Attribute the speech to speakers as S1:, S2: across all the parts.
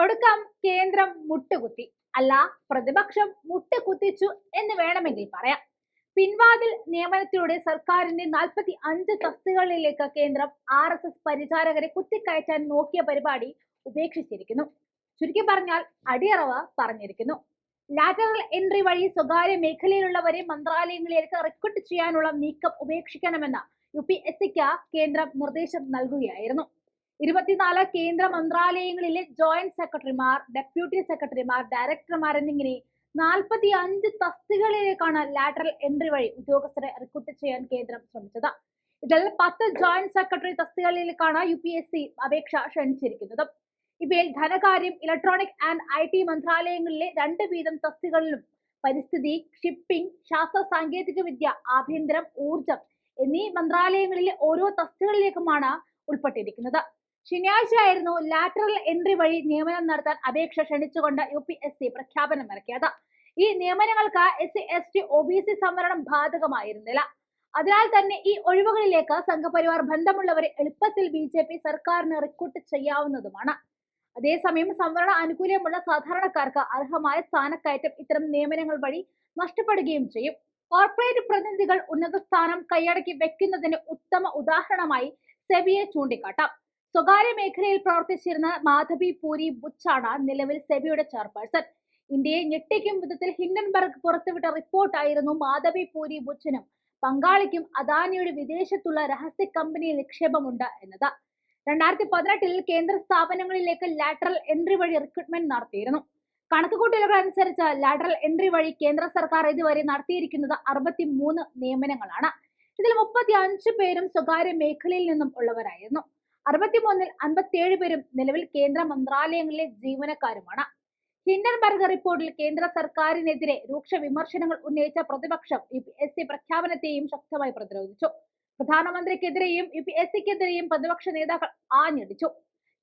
S1: ഒടുക്കം കേന്ദ്രം മുട്ടുകുത്തി. അല്ല പ്രതിപക്ഷം മുട്ടുകുത്തിച്ചു എന്ന് വേണമെങ്കിൽ പറയാം. പിൻവാതിൽ നിയമനത്തിലൂടെ സർക്കാരിന്റെ നാൽപ്പത്തി അഞ്ച് തസ്തികകളിലേക്ക് കേന്ദ്രം ആർ എസ് എസ് പരിചാരകരെ കുത്തിക്കയറ്റാൻ നോക്കിയ പരിപാടി ഉപേക്ഷിച്ചിരിക്കുന്നു. ചുരുക്കി പറഞ്ഞാൽ അടിയറവ് പറഞ്ഞിരിക്കുന്നു. ലാറ്ററൽ എൻട്രി വഴി സ്വകാര്യ മേഖലയിലുള്ളവരെ മന്ത്രാലയങ്ങളിലേക്ക് റിക്രൂട്ട് ചെയ്യാനുള്ള നീക്കം ഉപേക്ഷിക്കണമെന്ന യു പി എസ് സിക്ക് കേന്ദ്രം നിർദ്ദേശം നൽകുകയായിരുന്നു. ഇരുപത്തിനാല് കേന്ദ്ര മന്ത്രാലയങ്ങളിലെ ജോയിന്റ് സെക്രട്ടറിമാർ ഡെപ്യൂട്ടി സെക്രട്ടറിമാർ ഡയറക്ടർമാർ എന്നിങ്ങനെ നാൽപ്പത്തി അഞ്ച് തസ്തികകളിലേക്കാണ് ലാറ്ററൽ എൻട്രി വഴി ഉദ്യോഗസ്ഥരെ റിക്രൂട്ട് ചെയ്യാൻ കേന്ദ്രം ശ്രമിച്ചത്. ഇതിൽ പത്ത് ജോയിന്റ് സെക്രട്ടറി തസ്തികകളിലേക്കാണ് യു പി എസ് സി അപേക്ഷ ക്ഷണിച്ചിരിക്കുന്നത്. ഇവയിൽ ധനകാര്യം ഇലക്ട്രോണിക് ആൻഡ് ഐ ടി മന്ത്രാലയങ്ങളിലെ രണ്ട് വീതം തസ്തികളിലും പരിസ്ഥിതി ഷിപ്പിംഗ് ശാസ്ത്ര സാങ്കേതിക വിദ്യ ആഭ്യന്തരം ഊർജം എന്നീ മന്ത്രാലയങ്ങളിലെ ഓരോ തസ്തികളിലേക്കുമാണ് ഉൾപ്പെട്ടിരിക്കുന്നത്. ശനിയാഴ്ചയായിരുന്നു ലാറ്ററൽ എൻട്രി വഴി നിയമനം നടത്താൻ അപേക്ഷ ക്ഷണിച്ചുകൊണ്ട് യു പി എസ് സി പ്രഖ്യാപനം ഇറക്കിയത്. ഈ നിയമനങ്ങൾക്ക് S C S T O B C സംവരണം ബാധകമായിരുന്നില്ല. അതിനാൽ തന്നെ ഈ ഒഴിവുകളിലേക്ക് സംഘപരിവാർ ബന്ധമുള്ളവരെ എളുപ്പത്തിൽ ബി ജെ പി സർക്കാരിന് റിക്രൂട്ട് ചെയ്യാവുന്നതുമാണ്. അതേസമയം സംവരണ ആനുകൂല്യമുള്ള സാധാരണക്കാർക്ക് അർഹമായ സ്ഥാനക്കയറ്റം ഇത്തരം നിയമനങ്ങൾ വഴി നഷ്ടപ്പെടുകയും ചെയ്യും. കോർപ്പറേറ്റ് പ്രതിനിധികൾ ഉന്നത സ്ഥാനം കൈയടക്കി വെക്കുന്നതിന് ഉത്തമ ഉദാഹരണമായി സെബിയെ ചൂണ്ടിക്കാട്ടാം. സ്വകാര്യ മേഖലയിൽ പ്രവർത്തിച്ചിരുന്ന മാധവി പൂരി ബുച്ചാണ് നിലവിൽ സെബിയുടെ ചെയർപേഴ്സൺ. ഇന്ത്യയെ ഞെട്ടിക്കും വിധത്തിൽ ഹിൻഡൻബർഗ് പുറത്തുവിട്ട റിപ്പോർട്ടായിരുന്നു മാധവി പൂരി ബുച്ചിനും പങ്കാളിക്കും അദാനിയുടെ വിദേശത്തുള്ള രഹസ്യ കമ്പനിയിൽ നിക്ഷേപമുണ്ട് എന്നത്. രണ്ടായിരത്തി പതിനെട്ടിൽ കേന്ദ്ര സ്ഥാപനങ്ങളിലേക്ക് ലാറ്ററൽ എൻട്രി വഴി റിക്രൂട്ട്മെന്റ് നടത്തിയിരുന്നു. കണക്കുകൂട്ടലുകൾ അനുസരിച്ച് ലാറ്ററൽ എൻട്രി വഴി കേന്ദ്ര സർക്കാർ ഇതുവരെ നടത്തിയിരിക്കുന്നത് അറുപത്തി മൂന്ന് നിയമനങ്ങളാണ്. ഇതിൽ മുപ്പത്തി അഞ്ച് പേരും സ്വകാര്യ മേഖലയിൽ നിന്നും ഉള്ളവരായിരുന്നു. അറുപത്തിമൂന്നിൽ അൻപത്തിയേഴ് പേരും നിലവിൽ കേന്ദ്ര മന്ത്രാലയങ്ങളിലെ ജീവനക്കാരുമാണ്. ഹിൻഡൻബർഗ് റിപ്പോർട്ടിൽ കേന്ദ്ര സർക്കാരിനെതിരെ രൂക്ഷ വിമർശനങ്ങൾ ഉന്നയിച്ച പ്രതിപക്ഷം യു പി എസ് സി പ്രഖ്യാപനത്തെയും ശക്തമായി പ്രതിരോധിച്ചു. പ്രധാനമന്ത്രിക്കെതിരെയും യു പി എസ് സിക്കെതിരെയും പ്രതിപക്ഷ നേതാക്കൾ ആഞ്ഞടിച്ചു.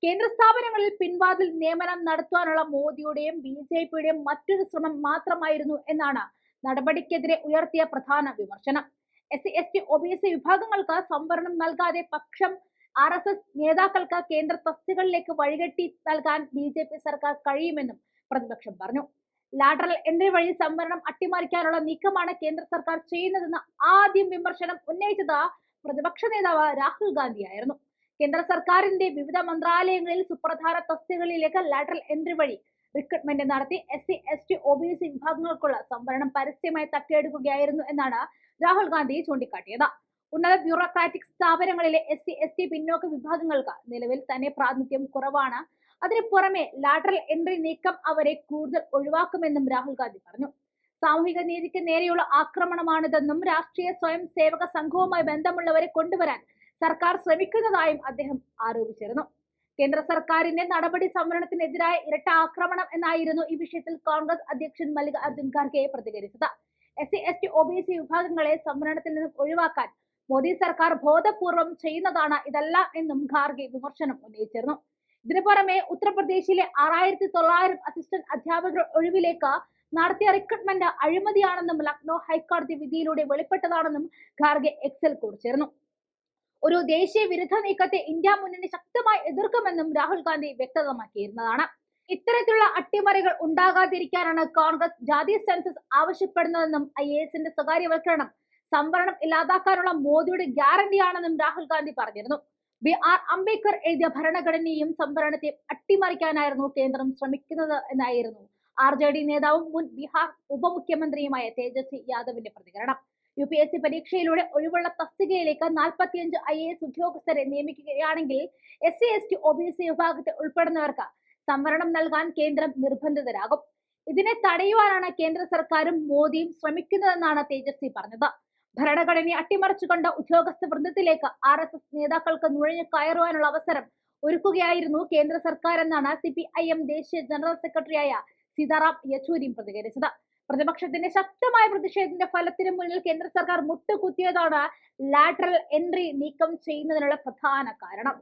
S1: കേന്ദ്ര സ്ഥാപനങ്ങളിൽ പിൻവാതിൽ നിയമനം നടത്തുവാനുള്ള മോദിയുടെയും ബി ജെ പിയുടെയും മറ്റൊരു ശ്രമം മാത്രമായിരുന്നു എന്നാണ് നടപടിക്കെതിരെ ഉയർത്തിയ പ്രധാന വിമർശനം. S C S T O B C വിഭാഗങ്ങൾക്ക് സംവരണം നൽകാതെ പക്ഷം ആർ എസ് എസ് നേതാക്കൾക്ക് കേന്ദ്ര തസ്തികളിലേക്ക് വഴികെട്ടി നൽകാൻ ബി ജെ പി സർക്കാർ കഴിയുമെന്നും പ്രതിപക്ഷം പറഞ്ഞു. ലാറ്ററൽ എൻട്രി വഴി സംവരണം അട്ടിമറിക്കാനുള്ള നീക്കമാണ് കേന്ദ്ര സർക്കാർ ചെയ്യുന്നതെന്ന് ആദ്യം വിമർശനം ഉന്നയിച്ചത് പ്രതിപക്ഷ നേതാവ് രാഹുൽ ഗാന്ധിയായിരുന്നു. കേന്ദ്ര സർക്കാരിന്റെ വിവിധ മന്ത്രാലയങ്ങളിൽ സുപ്രധാന തസ്തികളിലേക്ക് ലാറ്ററൽ എൻട്രി വഴി റിക്രൂട്ട്മെന്റ് നടത്തി S C S T O B C വിഭാഗങ്ങൾക്കുള്ള സംവരണം പരസ്യമായി തട്ടിയെടുക്കുകയായിരുന്നു എന്നാണ് രാഹുൽ ഗാന്ധി ചൂണ്ടിക്കാട്ടിയത്. ഉന്നത ബ്യൂറോക്രാറ്റിക് സ്ഥാപനങ്ങളിലെ എസ് സി എസ് ടി പിന്നോക്ക വിഭാഗങ്ങൾക്ക് നിലവിൽ തന്നെ പ്രാതിനിധ്യം കുറവാണ്. അതിനു പുറമെ ലാറ്ററൽ എൻട്രി നീക്കം അവരെ കൂടുതൽ ഒഴിവാക്കുമെന്നും രാഹുൽ ഗാന്ധി പറഞ്ഞു. സാമൂഹിക നീതിക്ക് നേരെയുള്ള ആക്രമണമാണിതെന്നും രാഷ്ട്രീയ സ്വയം സേവക സംഘവുമായി ബന്ധമുള്ളവരെ കൊണ്ടുവരാൻ സർക്കാർ ശ്രമിക്കുന്നതായും അദ്ദേഹം ആരോപിച്ചിരുന്നു. കേന്ദ്ര സർക്കാരിന്റെ നടപടി സംവരണത്തിനെതിരായ ഇരട്ട ആക്രമണം എന്നായിരുന്നു ഈ വിഷയത്തിൽ കോൺഗ്രസ് അധ്യക്ഷൻ മല്ലികാർജുൻ ഖാർഗെ പ്രതികരിച്ചത്. S C S T O B C വിഭാഗങ്ങളെ സംവരണത്തിൽ നിന്നും ഒഴിവാക്കാൻ മോദി സർക്കാർ ബോധപൂർവം ചെയ്യുന്നതാണ് ഇതെല്ലാം എന്നും ഖാർഗെ വിമർശനം ഉന്നയിച്ചിരുന്നു. ഇതിനു പുറമെ ഉത്തർപ്രദേശിലെ ആറായിരത്തി തൊള്ളായിരം അസിസ്റ്റന്റ് അധ്യാപകർ ഒഴിവിലേക്ക് നടത്തിയ റിക്രൂട്ട്മെന്റ് അഴിമതിയാണെന്നും ലക്നോ ഹൈക്കോടതി വിധിയിലൂടെ വെളിപ്പെട്ടതാണെന്നും ഖാർഗെ എക്സൽ കുറിച്ചിരുന്നു. ഒരു ദേശീയ വിരുദ്ധ നീക്കത്തെ ഇന്ത്യ മുന്നണി ശക്തമായി എതിർക്കുമെന്നും രാഹുൽ ഗാന്ധി വ്യക്തമാക്കിയിരുന്നതാണ്. ഇത്തരത്തിലുള്ള അട്ടിമറികൾ ഉണ്ടാകാതിരിക്കാനാണ് കോൺഗ്രസ് ജാതി സെൻസസ് ആവശ്യപ്പെടുന്നതെന്നും ഐ എ എസിന്റെ സ്വകാര്യവൽക്കരണം സംവരണം ഇല്ലാതാക്കാനുള്ള മോദിയുടെ ഗ്യാരണ്ടിയാണെന്നും രാഹുൽ ഗാന്ധി പറഞ്ഞിരുന്നു. ബി ആർ അംബേദ്കർ എഴുതിയ ഭരണഘടനയും സംവരണത്തെയും അട്ടിമറിക്കാനായിരുന്നു കേന്ദ്രം ശ്രമിക്കുന്നത് എന്നായിരുന്നു. ആർ ജെ ഡി നേതാവും മുൻ ബീഹാർ ഉപമുഖ്യമന്ത്രിയുമായ തേജസ്വി യാദവിന്റെ പ്രതികരണം. യു പി എസ് സി പരീക്ഷയിലൂടെ ഒഴിവുള്ള തസ്തികയിലേക്ക് നാൽപ്പത്തിയഞ്ച് ഐ എ എസ് ഉദ്യോഗസ്ഥരെ നിയമിക്കുകയാണെങ്കിൽ S C S T O B C വിഭാഗത്തിൽ ഉൾപ്പെടുന്നവർക്ക് സംവരണം നൽകാൻ കേന്ദ്രം നിർബന്ധിതരാകും. ഇതിനെ തടയുവാനാണ് കേന്ദ്ര സർക്കാരും മോദിയും ശ്രമിക്കുന്നതെന്നാണ് തേജസ്വി പറഞ്ഞത്. ഭരണഘടനയെ അട്ടിമറിച്ചുകൊണ്ട് ഉദ്യോഗസ്ഥ വൃന്ദത്തിലേക്ക് ആർ എസ് എസ് നേതാക്കൾക്ക് നുഴഞ്ഞു കയറുവാനുള്ള അവസരം ഒരുക്കുകയായിരുന്നു കേന്ദ്ര സർക്കാർ എന്നാണ് സി പി ഐ എം ദേശീയ ജനറൽ സെക്രട്ടറിയായ സീതാറാം യെച്ചൂരിയും പ്രതികരിച്ചത്. പ്രതിപക്ഷത്തിന്റെ ശക്തമായ പ്രതിഷേധത്തിന്റെ ഫലത്തിന് മുന്നിൽ കേന്ദ്ര സർക്കാർ മുട്ടുകുത്തിയതാണ് ലാറ്ററൽ എൻട്രി നീക്കം ചെയ്യുന്നതിനുള്ള പ്രധാന കാരണം.